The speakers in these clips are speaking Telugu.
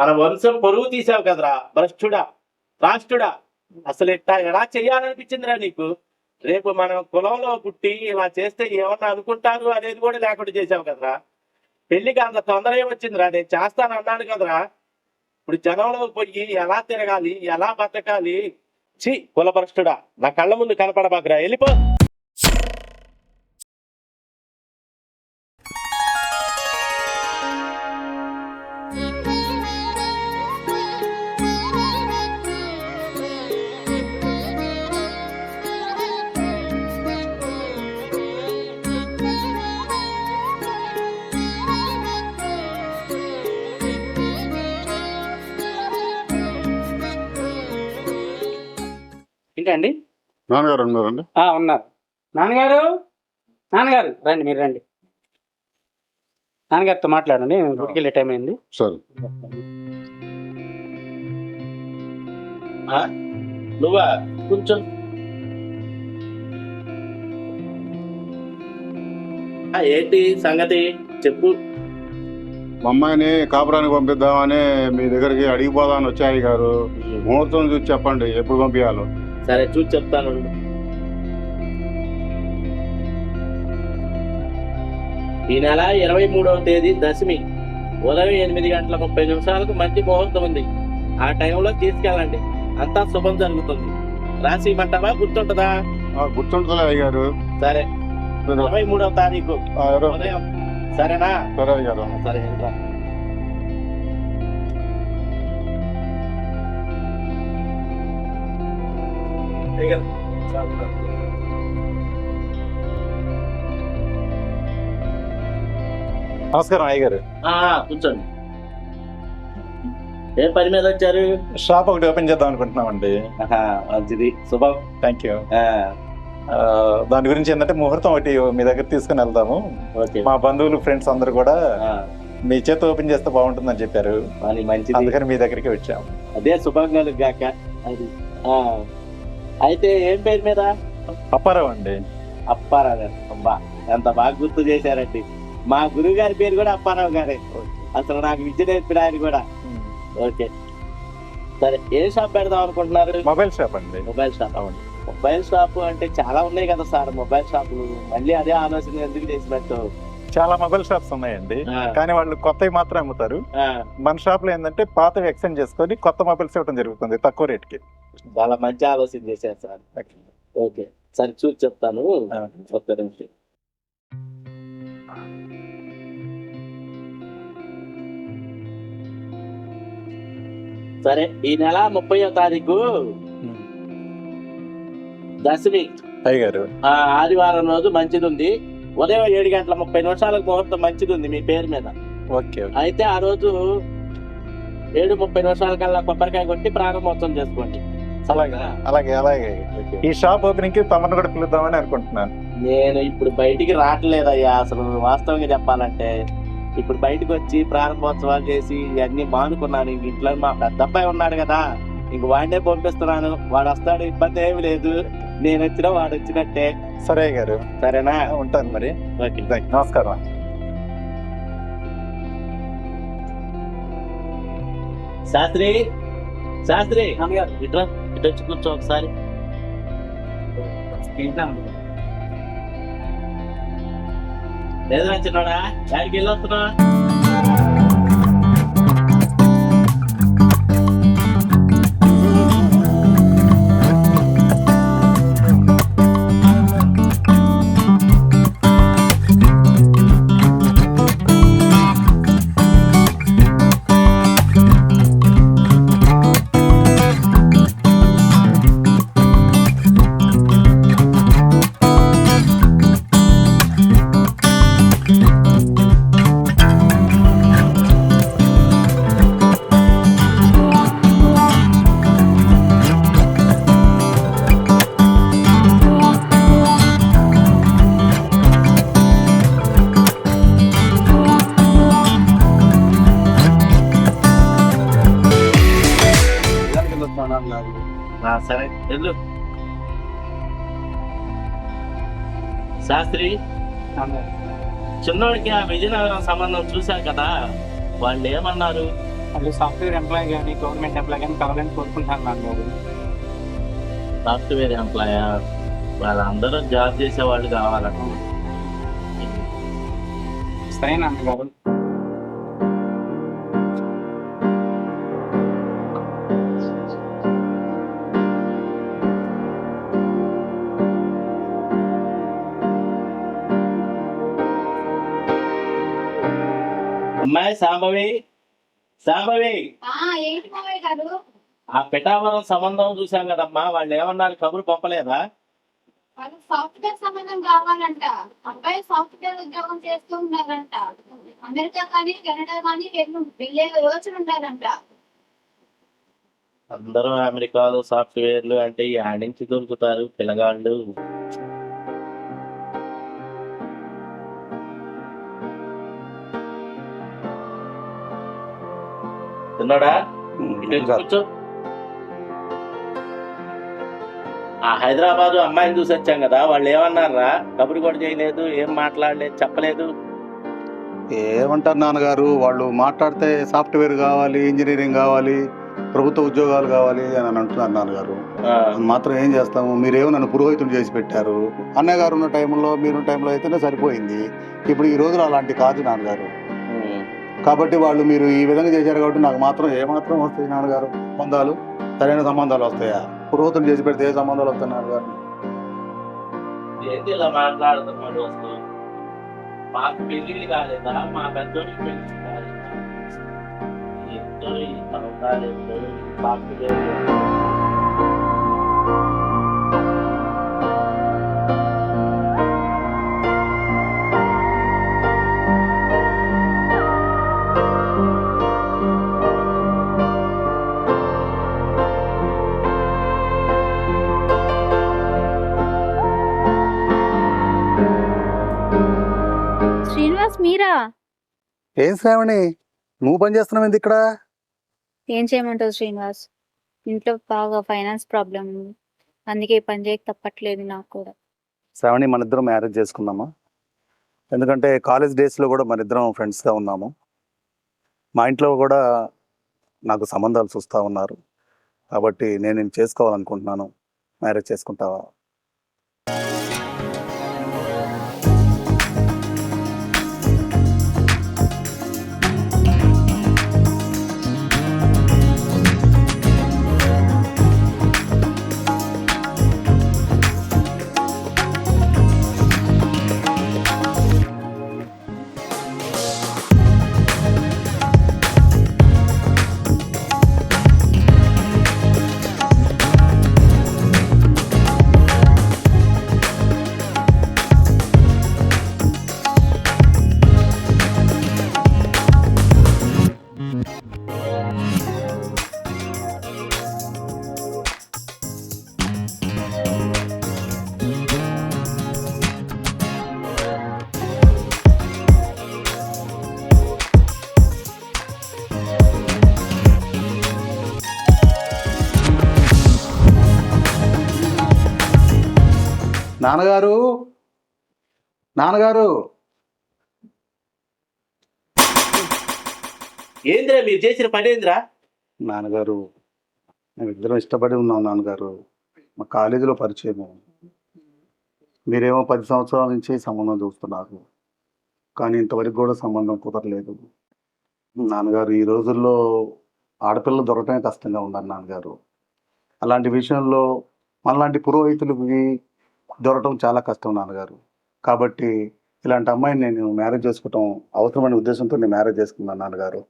మన వంశం పొరుగు తీసావు కదరా భ్రష్టుడా రాష్ట్రుడా. అసలు ఇట్టా ఎలా చెయ్యాలనిపించిందిరా నీకు? రేపు మనం కులంలో పుట్టి ఇలా చేస్తే ఏమన్నా అనుకుంటారు అనేది కూడా లేకుండా చేసావు కదరా. పెళ్ళికి అంత తొందర ఏమొచ్చిందిరా నేను చేస్తాను అన్నాడు కదరా. ఇప్పుడు జనంలో పోయి ఎలా తిరగాలి ఎలా బతకాలి? ఛీ కులభ్రష్టుడా నా కళ్ళ ముందు కనపడబాకురా. వెళ్ళిపో. నాన్నగారు ఉన్నారండి? ఆ, ఉన్నారు. నాన్నగారు? నాన్నగారు? రండి మీరు రండి. నాన్నగారితో మాట్లాడండి గుడికి వెళ్ళే టైం అయింది. సరే? నువ్వా? కొంచెం ఏంటి సంగతి? చెప్పు. మా అమ్మాయిని కాపురానికి పంపిద్దామని మీ దగ్గరికి అడిగిపోదామని వచ్చాయి గారు. ముహూర్తం చూసి చెప్పండి ఎప్పుడు పంపించాలో సరే చూసి చెప్తాను ఈ నెల ఇరవై మూడవ తేదీ దశమి ఉదయం ఎనిమిది గంటల ముప్పై నిమిషాలకు మంచి ముహూర్తం ఉంది. ఆ టైంలో తీసుకెళ్ళండి. అంతా శుభం జరుగుతుంది. రాసి ఇమ్మంటావా గుర్తుంటదా? ఆ, గుర్తుంటుందిలే అయ్యగారు సరే. ఇరవై మూడవ తారీఖు. ఉదయం. సరేనా? సరే అయ్యగారు సరే నమస్కారం అయ్య గారు. ఆ, కూర్చోండి. ఏ పని మీద వచ్చారు? షాప్ ఒకటి ఓపెన్ చేద్దాం అనుకుంటున్నామండి. మంచిది. శుభం. థ్యాంక్ యూ ఆ, దాని గురించి ఏంటంటే ముహూర్తం ఒకటి మీ దగ్గర తీసుకుని వెళ్దాము. ఓకే. మా బంధువులు ఫ్రెండ్స్ అందరూ కూడా మీ చేత ఓపెన్ చేస్తే బాగుంటుందని చెప్పారు. పని మంచిది. అందుకని మీ దగ్గరికి వచ్చాము. అదే శుభం కలుగాక. అది. ఆ, అయితే ఏం పేరు మీద? అప్పారావు అండి. అప్పారావు గారు. అబ్బా ఎంత బాగా గుర్తు చేశారండి. మా గురువు గారి పేరు కూడా అప్పారావు గారే. అసలు నాకు విద్య నేర్పిన ఆయన కూడా. ఓకే. సరే ఏ షాప్ పెడదాం అనుకుంటున్నారు? మొబైల్ షాప్ అండి. Mobile shop. అవును. మొబైల్ షాప్ అంటే చాలా ఉన్నాయి కదా సార్ మొబైల్ షాపులు. మళ్ళీ అదే ఆలోచన ఎందుకు చేసినట్టు? చాలా మొబైల్ షాప్స్ ఉన్నాయండి. కానీ వాళ్ళు కొత్తవి మాత్రం అమ్ముతారు. మన షాప్లో ఏంటంటే పాతవి ఎక్స్చేంజ్ చేసుకొని కొత్త మొబైల్స్ ఇవ్వడం జరుగుతుంది తక్కువ రేట్కి చాలా మంచి ఆలోచన చేశారు సార్. ఓకే. సరే చూసి చెప్తాను. ఒక్క నిమిషం. సరే ఈ నెల ముప్పయో తారీఖు దశమి. అయ్య గారు ఆ, ఆదివారం రోజు మంచిది ఉంది ఉదయం ఏడు గంటల ముప్పై నిమిషాలకు ముహూర్తం మంచిది ఉంది మీ పేరు మీద. Okay okay. అయితే ఆ రోజు ఏడు ముప్పై నిమిషాల కల్లా కొబ్బరికాయ కొట్టి ప్రారంభోత్సవం చేసుకోండి. అలాగే. అలాగే? అలాగే ఈ షాప్ ఓపెనింగ్కి తమను కూడా పిలుద్దామని అనుకుంటున్నాను. నేను ఇప్పుడు బయటికి రావట్లేదయ్యా. అసలు వాస్తవంగా చెప్పాలంటే ఇప్పుడు బయటకు వచ్చి ప్రారంభోత్సవాలు చేసి ఇవన్నీ మానుకున్నాను. ఇంక ఇంట్లో మా పెద్ద అబ్బాయి ఉన్నాడు కదా ఇంక వాడినే పంపిస్తున్నాను. వాడు వస్తాడు ఇబ్బంది ఏమి లేదు. నేను వచ్చినా వాడు వచ్చినట్టే. సరే గారు సరేనా? ఉంటాను మరి. ఓకే. నమస్కారం. శాస్త్రి శాస్త్రి. ఇట్రా ఇటు వచ్చి కూర్చో ఒకసారి. లేదు చిన్నోడా యాడికి వెళ్ళి సరే వెళ్ళు. శాస్త్రి చిన్నోడికి ఆ విజయనగరం సంబంధం చూశారు కదా వాళ్ళు ఏమన్నారు? వాళ్ళు సాఫ్ట్వేర్ ఎంప్లాయ్ కానీ గవర్నమెంట్ ఎంప్లాయ్ కానీ కావాలని కోరుకుంటాను నాన్నగారు సాఫ్ట్వేర్ ఎంప్లాయ్ వాళ్ళందరూ జాబ్ చేసే వాళ్ళు కావాలను సరే నాన్నగారు అమ్మాయి సాంబవి. సాంబవి. ఆ పిఠాపురం సంబంధం చూసాం కదమ్మా. వాళ్ళు ఏమన్నారు? కబురు పంపలేదా? సాఫ్ట్వేర్ సంబంధం కావాలంట. అబ్బాయి సాఫ్ట్వేర్ ఉద్యోగం చేస్తూ ఉన్నారంట. అమెరికా కానీ కెనడా కానీ వెళ్ళి యోచన ఉన్నారంట. అందరూ అమెరికాలో సాఫ్ట్వేర్లు అంటే ఆడ నుంచి దొరుకుతారు పిల్లగాళ్ళు. తిన్నాడా? కూర్చో. ఆ హైదరాబాద్ అమ్మాయిని చూసి వచ్చాం కదా వాళ్ళు ఏమన్నారా? కబురు కూడా చేయలేదు ఏం మాట్లాడలేదు చెప్పలేదు. ఏమంటారు నాన్నగారు? వాళ్ళు మాట్లాడితే సాఫ్ట్వేర్ కావాలి ఇంజనీరింగ్ కావాలి ప్రభుత్వ ఉద్యోగాలు కావాలి అని అంటున్నారు నాన్నగారు. మాత్రం ఏం చేస్తాము? మీరేమో నన్ను పురోహితుడు చేసి పెట్టారు. అన్నయ్య గారు ఉన్న టైంలో మీరున్న టైంలో అయితేనే సరిపోయింది. ఇప్పుడు ఈ రోజులు అలాంటి కాదు నాన్నగారు. కాబట్టి వాళ్ళు మీరు ఈ విధంగా చేశారు కాబట్టి నాకు మాత్రం ఏమాత్రం వస్తాయి నాన్నగారు సంబంధాలు? సరైన సంబంధాలు వస్తాయా? పురోహితులు చేసి పెడితే ఏ సంబంధాలు వస్తాయి నాన్నగారు ఏంటి ఇలా మాట్లాడుతున్నాడు అసలు? మాకు పెళ్ళి కాలేదా? మా పెద్దోడికి పెళ్ళి కాలేదా? ఎంతో ఈ సంవత్సరాలు ఎంతో ఈ శ్రీనివాస్ మీరా? ఏం శ్రావణి? నువ్వు పని చేస్తున్నావు ఏంది ఇక్కడ? ఏం చేయమంటావు శ్రీనివాస్? ఇంట్లో బాగా ఫైనాన్స్ ప్రాబ్లం ఉంది అందుకే ఈ పని చేయక తప్పట్లేదు నాకు కూడా. శ్రావణి మన ఇద్దరం మ్యారేజ్ చేసుకుందామా? ఎందుకంటే కాలేజ్ డేస్లో కూడా మన ఇద్దరం ఫ్రెండ్స్గా ఉన్నాము. మా ఇంట్లో కూడా నాకు సంబంధాలు చూస్తూ ఉన్నారు. కాబట్టి నేను నేను చేసుకోవాలనుకుంటున్నాను? మ్యారేజ్ చేసుకుంటావా? నాన్నగారు? నాన్నగారు? ఏందిరా మీరు చేసిన పని ఏందిరా? నాన్నగారు మేము ఇద్దరం ఇష్టపడి ఉన్నాం నాన్నగారు. మా కాలేజీలో పరిచయము. మీరేమో పది సంవత్సరాల నుంచి సంబంధం చూస్తున్నారు. కానీ ఇంతవరకు కూడా సంబంధం కుదరలేదు. నాన్నగారు ఈ రోజుల్లో ఆడపిల్లలు దొరకటమే కష్టంగా ఉన్నారు నాన్నగారు. అలాంటి విషయంలో మనలాంటి పురోహితులకి దొరకటం చాలా కష్టం నాన్నగారు. కాబట్టి ఇలాంటి అమ్మాయిని నేను మ్యారేజ్ చేసుకోవటం అవసరమైన ఉద్దేశంతో నేను మ్యారేజ్ చేసుకున్నాను నాన్నగారు.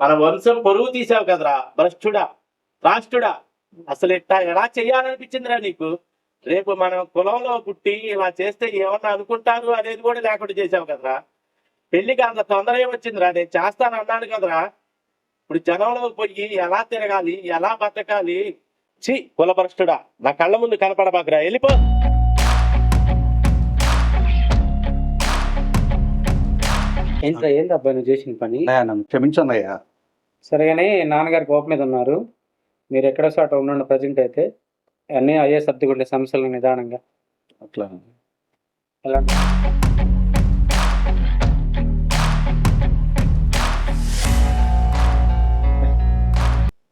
మన వంశం పొరుగు తీసావు కదరా భ్రష్టుడా రాష్ట్రుడా. అసలు ఇట్టా ఎలా చెయ్యాలనిపించిందిరా నీకు? రేపు మనం కులంలో పుట్టి ఇలా చేస్తే ఏమన్నా అనుకుంటారు అనేది కూడా లేకుండా చేసావు కదరా. పెళ్ళికి అంత తొందర ఏమొచ్చిందిరా నేను చేస్తాను అన్నాను కదరా. ఇప్పుడు జనంలో పోయి ఎలా తిరగాలి ఎలా బతకాలి? ఛీ కులభ్రష్టుడా నా కళ్ళ ముందు కనపడబాకరా. వెళ్ళిపో. ఏంట్రా అబ్బాయి నువ్వు చేసిన పని? నన్ను క్షమించండి అయ్యా సరేగానే నాన్నగారి కోపం మీద ఉన్నారు. మీరు ఎక్కడ చోట ఉండండి ప్రజెంట్ అయితే. అన్నీ అయ్యే సర్దుకుంటే సమస్యలు నిదానంగా. అట్లా.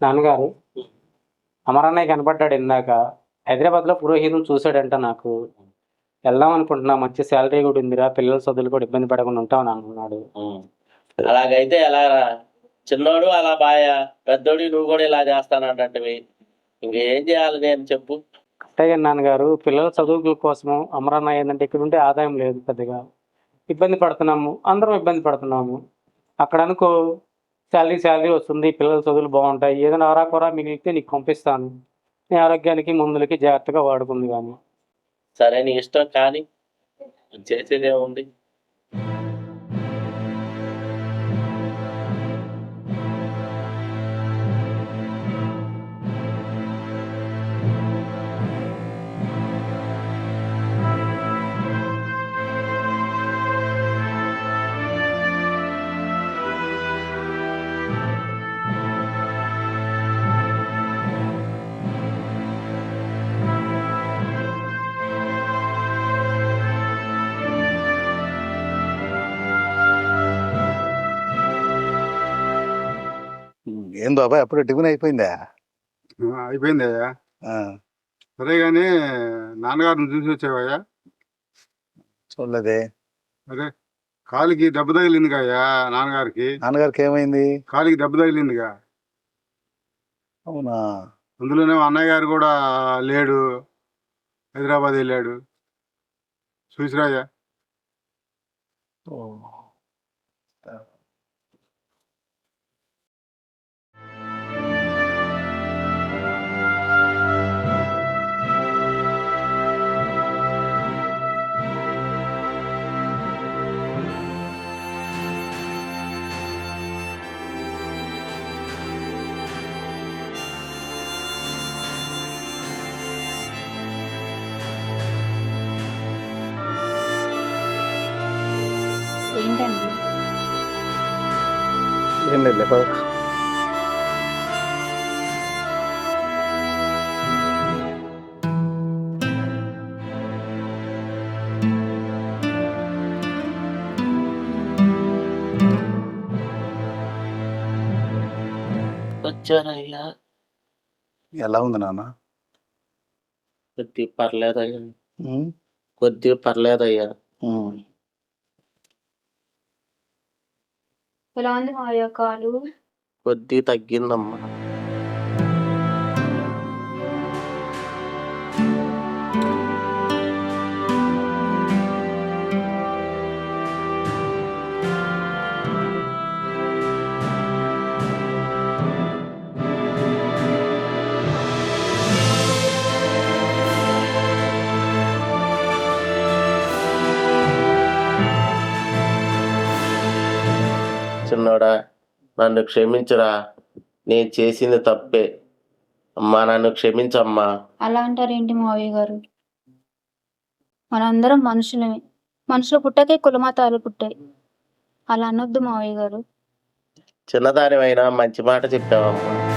నాన్నగారు అమరన్నయ్య కనపడ్డాడు ఇందాక. హైదరాబాద్లో పురోహితులు చూశాడంట నాకు. వెళ్దాం అనుకుంటున్నా. మంచి శాలరీ కూడా ఉందిరా. పిల్లల చదువులు కూడా ఇబ్బంది పడకుండా ఉంటామని అంటున్నాడు. ఉం. అలాగైతే ఎలా చిన్నోడు అలా బాయ పెద్దోడు నువ్వు కూడా ఇలా చేస్తానంటే ఇంకేం చేయాలి నేను చెప్పు. అట్టయ్య నాన్నగారు. పిల్లల చదువుల కోసము అమరన్నయ్య ఏంటంటే ఇక్కడ ఉంటే ఆదాయం లేదు పెద్దగా. ఇబ్బంది పడుతున్నాము. అందరం ఇబ్బంది పడుతున్నాము. అక్కడ అనుకో శాలరీ శాలరీ వస్తుంది. పిల్లల చదువులు బాగుంటాయి. ఏదైనా ఆరాకొరా మిగిలితే నీకు పంపిస్తాను. నీ ఆరోగ్యానికి మందులకి జాగ్రత్తగా వాడుకుంది కానీ. సరే నీ ఇష్టం కానీ చేసేది ఏం బాబాయ్ అప్పుడు టిఫిన్ అయిపోయిందా? అయిపోయింది అయ్యా. సరే కానీ నాన్నగారిని చూసి వచ్చావయ్యా? చూడలేదే. అరే కాలికి దెబ్బ తగిలిందిగా అయ్యా నాన్నగారికి? నాన్నగారికి ఏమైంది కాలికి దెబ్బ తగిలిందిగా? అవునా? అందులోనే అన్నయ్య గారు కూడా లేడు. హైదరాబాద్ వెళ్ళాడు. చూసిరాయ్యా ఓ. పద. వచ్చారయ్యా ఎలా ఉంది నాన్న? కొద్ది పర్లేదయ్యా. ఉమ్, కొద్ది పర్లేదయ్యా. ఎలా ఉంది మా యొక్క కొద్ది తగ్గిందమ్మా. నన్ను క్షమించురా. నేను చేసింది తప్పే. అమ్మా నన్ను క్షమించమ్మా. అలా అంటారేంటి మావయ్య గారు? మనందరం మనుషులమే. మనుషులు పుట్టకే కులమతాలు పుట్టాయి. అలా అనొద్దు మావయ్య గారు. చిన్నదానివైనా మంచి మాట చెప్పావమ్మా.